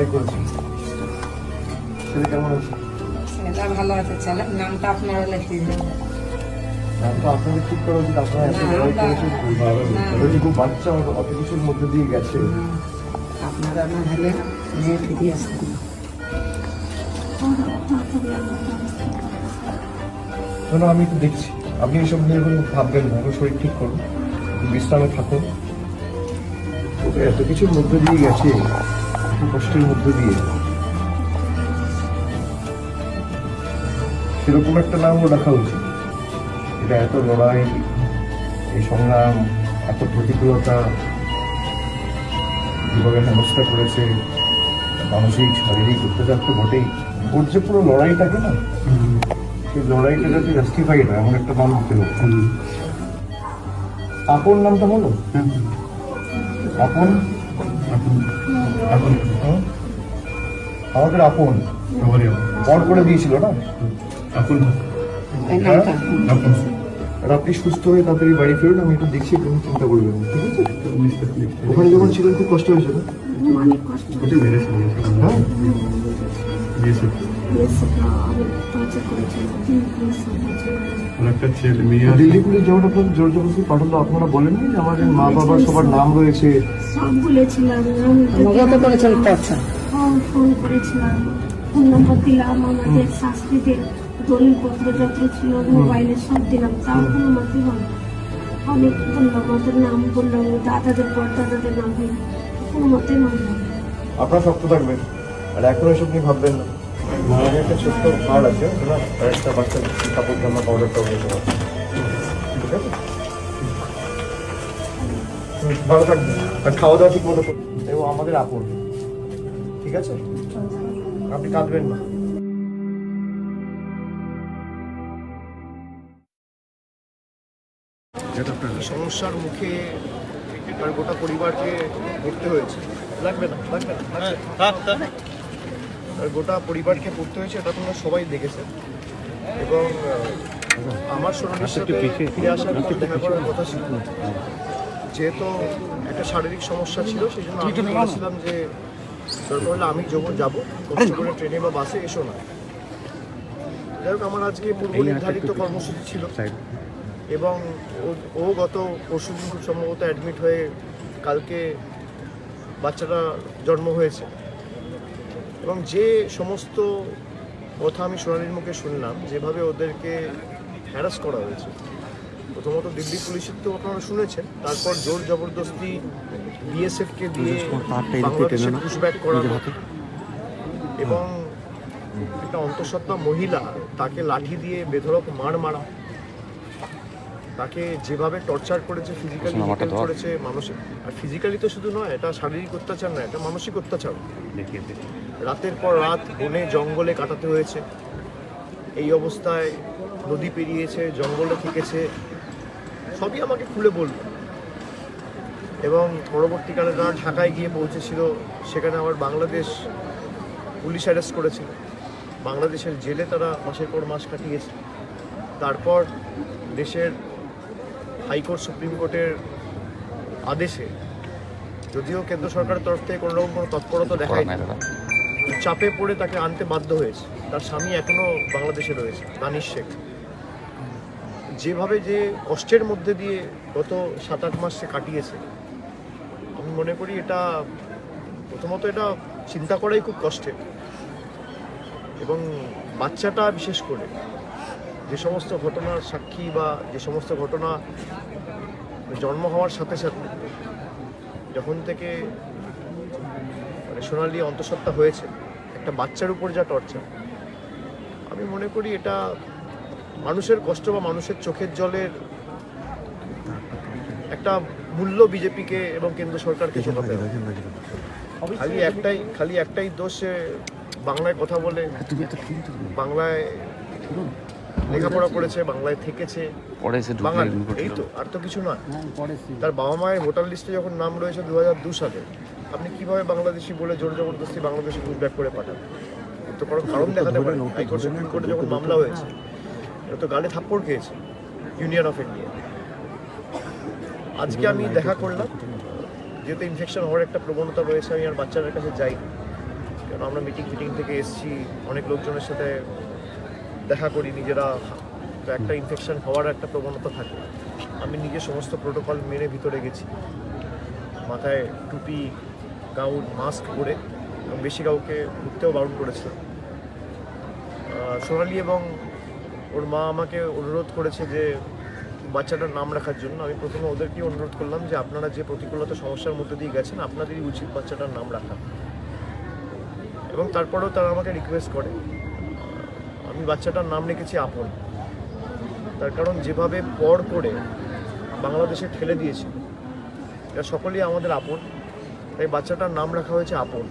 লড়াই করেছে। ছেলে কেমন আছে? ছেলেটা ভালো আছে ছেলের নামটা আপনারা লিখিয়ে দেবেন নাম তো আপনাদের ঠিক করা উচিত আপনারা এত লড়াই করেছেন ওইটুকু বাচ্চা অত কিছুর মধ্যে দিয়ে গেছে। আপনারা না হলে মেয়ে ফিরিয়ে আসবেন শোনো আমি একটু দেখছি। আপনি এসব নিয়ে কোনো ভাববেন না শরীর ঠিক করুন। বিশ্রামে থাকুন। এত কিছুর মধ্যে দিয়ে গেছে। কষ্টের মধ্যে দিয়ে। সেরকম একটা নামও রাখা উচিত। এটা এত লড়াই এই সংগ্রাম এত প্রতিকূলতা যেভাবে হেনস্থা করেছে মানসিক শারীরিক অত্যাচার তো বটেই। ওর যে পুরো লড়াইটাকে না সেই লড়াইটা যাতে জাস্টিফাই হয় এমন একটা নাম হবে আপন নামটা হলো আপন এখন আমাদের আপন। বড় করে দিয়েছিল না? এই নামটা আর আপনি সুস্থ হয়ে তাড়াতাড়ি বাড়ি ফিরুন আমি একটু দেখছি কোনো চিন্তা করবেন ঠিক আছে? ওখানে যখন ছিলেন খুব কষ্ট হয়েছিল? অনেক কষ্ট। হ্যাঁ? দিয়েছে দিয়েছে অনেক টর্চার করেছিল তিন পুলিশ টর্চার ওর একটা ছেলে মেয়ে আছে। দিল্লি আপনার জোর জবরদস্তি পাঠালো আপনারা বলেননি যে আমাদের মা বাবার সবার নাম রয়েছে? সব বলেছিলাম করেছেন? টর্চার ফোন ফোন করেছিলাম। ফোন নম্বর দিলাম আমাদের শাস্ত্রীদের দলিলপত্র যত ছিল মোবাইলে সব দিলাম তাও কোনো মতে হলো অনেক বললাম ওদের নাম বললাম দাদাদের পর দাদাদের নাম দিলাম। কোনো মতে মানলাম আপনারা শক্ত থাকবেন আর এখন এসব নিয়ে ভাববেন না। মায়ের একটা ছোট্ট কার্ড আছে না আর একটা বাচ্চা কাপড় জামা পাউডার টাউডার ঠিক আছে? ভালো থাকবেন। আর খাওয়া দাওয়া ঠিক মতো এবং আমাদের আপন। ঠিক আছে? আপনি কাঁদবেন না। সমস্যার মুখে তার গোটা পরিবারকে ঘুরতে হয়েছে। লাগবে না লাগবে না না। আর গোটা পরিবারকে পড়তে হয়েছে এটা তোমরা সবাই দেখেছে। এবং আমার সোনালির সাথে ফিরে আসার পর দেখা করার কথা ছিল। যেহেতু একটা শারীরিক সমস্যা ছিল সেই জন্য আমি বলেছিলাম যে দরকার হলে আমি যখন যাব কষ্ট করে ট্রেনে বা বাসে এসো না। যাই হোক আমার আজকে পূর্ব নির্ধারিত কর্মসূচি ছিল। এবং ও- ও গত পরশু দিন খুব সম্ভবত অ্যাডমিট হয়ে কালকে বাচ্চাটা জন্ম হয়েছে। এবং যে সমস্ত কথা আমি সোনালির মুখে শুনলাম যেভাবে ওদেরকে হ্যারাস করা হয়েছে প্রথমত দিল্লি পুলিশের তো আপনারা শুনেছেন তারপর জোর জবরদস্তি বিএসএফকে দিয়ে বাংলাদেশে পুশব্যাক করা এবং একটা অন্তঃসত্ত্বা মহিলা তাকে লাঠি দিয়ে বেধড়ক মার মারা তাকে যেভাবে টর্চার করেছে ফিজিক্যালি করেছে মানসিক আর ফিজিক্যালি তো শুধু নয় এটা শারীরিক অত্যাচার নয় এটা মানসিক অত্যাচার। রাতের পর রাত বনে জঙ্গলে কাটাতে হয়েছে। এই অবস্থায় নদী পেরিয়েছে জঙ্গলে থেকেছে। সবই আমাকে খুলে বলল। এবং পরবর্তীকালে তারা ঢাকায় গিয়ে পৌঁছেছিল। সেখানে আবার বাংলাদেশ পুলিশ অ্যারেস্ট করেছিল। বাংলাদেশের জেলে তারা মাসের পর মাস কাটিয়েছে। তারপর দেশের হাইকোর্ট সুপ্রিম কোর্টের আদেশে যদিও কেন্দ্র সরকারের তরফ থেকে কোনো রকম কোনো তৎপরতা দেখায়নি চাপে পড়ে তাকে আনতে বাধ্য হয়েছে। তার স্বামী এখনও বাংলাদেশে রয়েছে দানিশ শেখ। যেভাবে যে কষ্টের মধ্যে দিয়ে গত সাত আট মাস সে কাটিয়েছে আমি মনে করি এটা প্রথমত এটা চিন্তা করাই খুব কষ্টের। এবং বাচ্চাটা বিশেষ করে যে সমস্ত ঘটনার সাক্ষী বা যে সমস্ত ঘটনা জন্ম হওয়ার সাথে সাথে যখন থেকে মানে সোনালি অন্তঃসত্ত্বা হয়েছে একটা বাচ্চার উপর যা টর্চার আমি মনে করি এটা মানুষের কষ্ট বা মানুষের চোখের জলের একটা মূল্য বিজেপিকে এবং কেন্দ্র সরকারকে চোখাতে খালি একটাই খালি একটাই দোষ বাংলায় কথা বলে বাংলায় লেখাপড়া করেছে বাংলায় থেকেছে। বাঙালি। এই তো আর তো কিছু নয়। তার বাবা মায়ের ভোটার লিস্টে যখন নাম রয়েছে দু হাজার দু সালে আপনি কীভাবে বাংলাদেশি বলে জোর জবরদস্তি বাংলাদেশে পুশব্যাক করে পাঠান তো কোনো কারণ দেখাতে পারে হাইকোর্ট সুপ্রিম কোর্টে যখন মামলা হয়েছে এটা তো গালে থাপ্পড় খেয়েছে ইউনিয়ন অফ ইন্ডিয়া আজকে আমি দেখা করলাম যেহেতু ইনফেকশন হওয়ার একটা প্রবণতা রয়েছে আমি আর বাচ্চাদের কাছে যাই কারণ আমরা মিটিং ফিটিং থেকে এসেছি অনেক লোকজনের সাথে দেখা করি, নিজেরা একটা ইনফেকশন হওয়ার একটা প্রবণতা থাকে। আমি নিজে সমস্ত প্রোটোকল মেনে ভিতরে গেছি। মাথায় টুপি গাউন মাস্ক পরে বেশি কাউকে ঘুরতেও বারণ করেছিলাম। সোনালি এবং ওর মা আমাকে অনুরোধ করেছে যে বাচ্চাটার নাম রাখার জন্য। আমি প্রথমে ওদেরকে অনুরোধ করলাম যে আপনারা যে প্রতিকূলতা, সমস্যার মধ্যে দিয়ে গেছেন, আপনাদেরই উচিত বাচ্চাটার নাম রাখা। এবং তারপরেও তারা আমাকে রিকোয়েস্ট করে। আমি বাচ্চাটার নাম রেখেছি আপন। তার কারণ যেভাবে পর করে বাংলাদেশে ঠেলে দিয়েছিল, এটা সকলেই আমাদের আপন। তাই বাচ্চাটার নাম রাখা হয়েছে আপন।